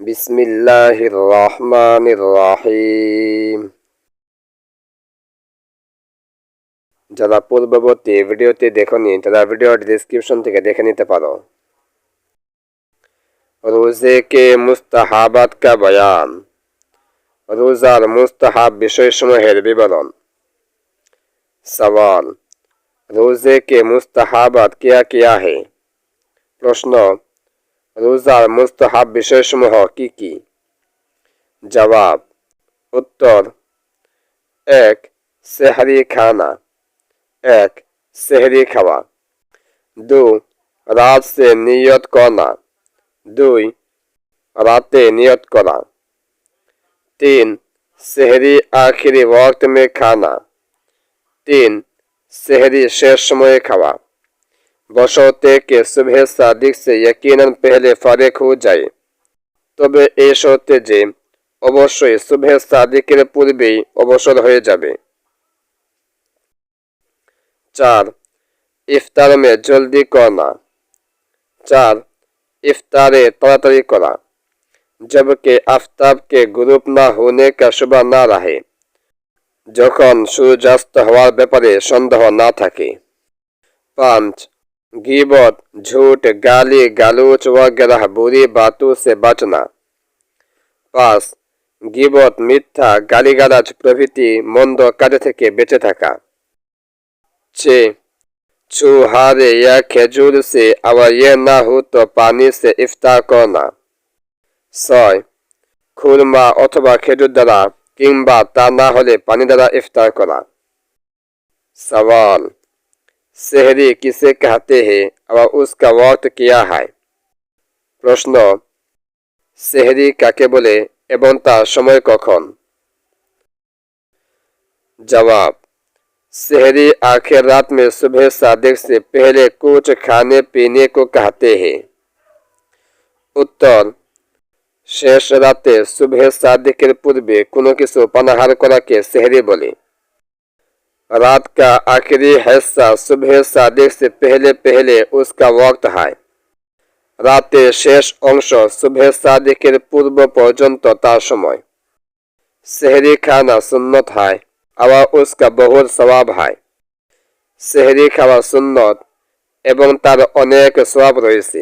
بسم الله الرحمن الرحيم যারা পূর্ববর্তী ভিডিওটি দেখনি, তারা ভিডিওর ডিসক্রিপশন থেকে দেখে নিতে পারো। রোজে কে মুস্তাহাবাদ কা বয়ান। রোজার মুস্তাহাব বিষয়সমূহের বিবরণ। সওয়াল, রোজে কে মুস্তাহাবাদ কিয়া কিয়া হে? প্রশ্ন রোজার মুস্তাহাব বিষয়সমূহ কি কি? জবাব, উত্তর, এক, সেহারি খানা, এক, সেহরি খাওয়া, দু, রাত সে নিয়ত করা, দুই, রাতে নিয়ত করা, তিন, সেহরি আখিরি ওয়াক্ত মে খানা, তিন, সেহরি শেষ সময়ে খাওয়া। বশতে কে সুবহে সাদিক সে ইয়কিনান পেহলে ফারেক হো যায় তবে এই শর্তে যে অবশ্যই সুবহে সাদিকের পূর্বেই অবসর হয়ে যাবে চার ইফতার মে জলদি করনা চার ইফতারে তাড়াতাড়ি করা जबकि आफ्ताब के ग्रुप ना होने का शुबा ना रहे যখন সূর্যাস্ত হওয়ার ব্যাপারে সন্দেহ না থাকে পাঁচ গিবত झूठ गाली गालूच वगैरह बुरी बातों से बचना পাঁচ গিবত মিথ্যা গালিগালাজ প্রভৃতি মন্দ কাজ থেকে বেঁচে থাকা छः छुहारे या खेजूर से अगर यह ना हो तो पानी से इफ्तार करना ছয় খুরমা অথবা খেজুর দ্বারা কিংবা তা না হলে পানি দ্বারা ইফতার করা सवाल सेहरी किसे कहते हैं और उसका वक्त क्या है প্রশ্ন সেহরি কাকে বলে এবং তার সময় কখন जवाब सेहरी आखिर रात में सुबह सादिक से पहले कुछ खाने पीने को कहते हैं उत्तर শেষ রাতে সুবহে সাদিকের পূর্বে কোনো কিছু পানাহার করাকে সেহরি বলে रात का आखिरी हिस्सा सुबह सादिक से पहले पहले उसका वक्त है রাতের শেষ অংশ সুবহে সাদিকের পূর্ব পর্যন্ত তার সময় সেহরি খানা সুন্নত হয় আবার উসকা বহুর সবাব হয় সেহরি খাওয়া সুন্নত এবং তার অনেক সবাব রয়েছে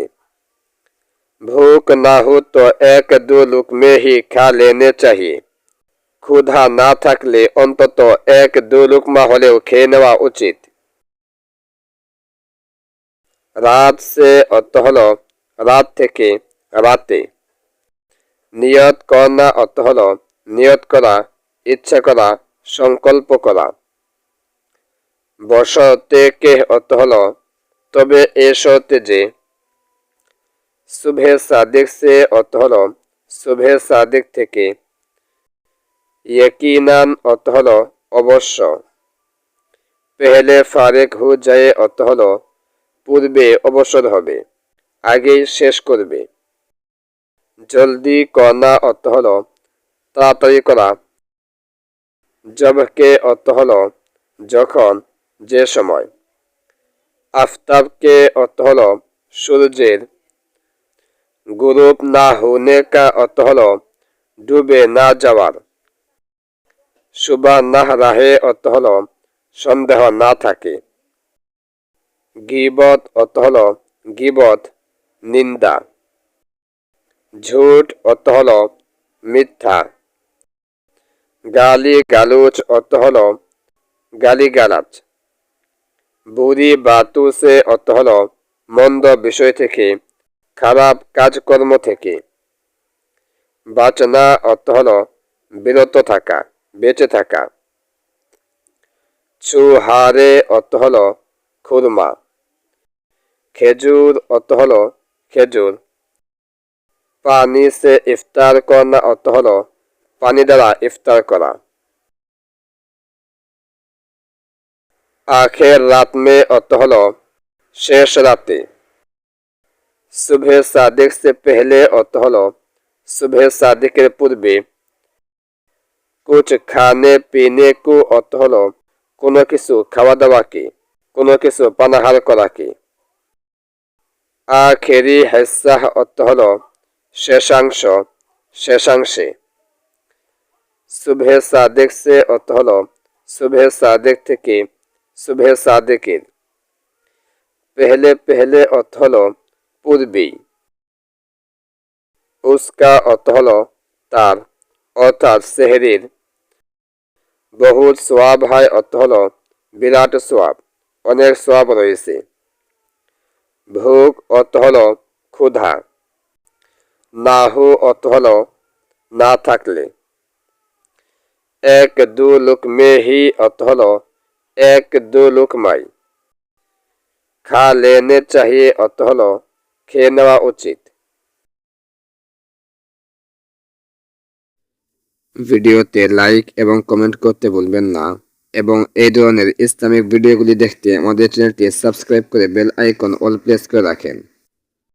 भूख ना हो तो एक दो लुकमे ही खा लेने चाहिए ক্ষুধা না থাকলে অন্তত এক দু লুকমা হলেও খেয়ে নেওয়া উচিত। রাত সে অর্থ হল রাত থেকে রাতে। নিয়ত করা অর্থ হল নিয়ত করা, ইচ্ছা করা, সংকল্প করা। বসতে কে অর্থ হল তবে এ শর্তে যে সুবহে সাদিক সে অর্থ হল সুবহে সাদিক থেকে ইয়কিনান অর্থ হল অবশ্য। পেহলে ফারেক হু যায় অর্থ হল পূর্বে অবসর হবে আগেই শেষ করবে। জলদি কনা অর্থ হল তাড়াতাড়ি করা। জবকে অর্থ হল যখন, যে সময়। আফতাবকে অর্থ হল সূর্যের। গ্রুপ না হুনে কা অর্থ হল ডুবে না যাওয়ার। সুবা নাহ রাহে অর্থ হল সন্দেহ না থাকে। গিবত অর্থ হল গিবত, নিন্দা। ঝুট অর্থ হল মিথ্যা। গালি গালুচ অর্থ হল গালি গালাজ বুড়ি বাতু সে অর্থ হল মন্দ বিষয় থেকে, খারাপ কাজকর্ম থেকে। বাচনা অর্থ হল বিরত থাকা। বেঁচে থাকা। চুহারে অর্থ হল খুরমা। খেজুর অর্থ হল খেজুর। পানি সে ইফতার করা অর্থ হল পানি দ্বারা ইফতার করা। আখের রাত মে অর্থ হল শেষ রাতে। সুবহে সাদিক সে পেহলে অর্থ হল সুবহে সাদিকের পূর্বে। কুচ খানে পিনে কু অর্থ হল কোনো কিছু খাওয়া দাওয়াকে কোনো কিছু পানাহার করাকে। আখেরি হেসাহ অর্থ হল শেষাংশ, শেষাংশে। সুবহে সাদেক সে অর্থ হল সুবহে সাদেক থেকে, সুবহে সাদেকের। পেহলে পেহলে অর্থ হল পূর্বেই। উস্কা অর্থ হল তার অর্থাৎ সেহেরির বহুত সোয়াব হয়, অর্থ হল বিরাট সোয়াব, অনেক সোয়াব রয়েছে। ভোগ অর্থ হল ক্ষুধা। নাহু অর্থ হল না থাকলে। এক দু লুক মেহি অর্থ হল এক দু লুকমাই খা লেনে চাহিয়ে অর্থ হল খেয়ে নেওয়া উচিত। ভিডিওতে লাইক এবং কমেন্ট করতে ভুলবেন না। এবং এই ধরনের ইসলামিক ভিডিওগুলি দেখতে আমাদের চ্যানেলটি সাবস্ক্রাইব করে বেল আইকন অল প্রেস করে রাখেন।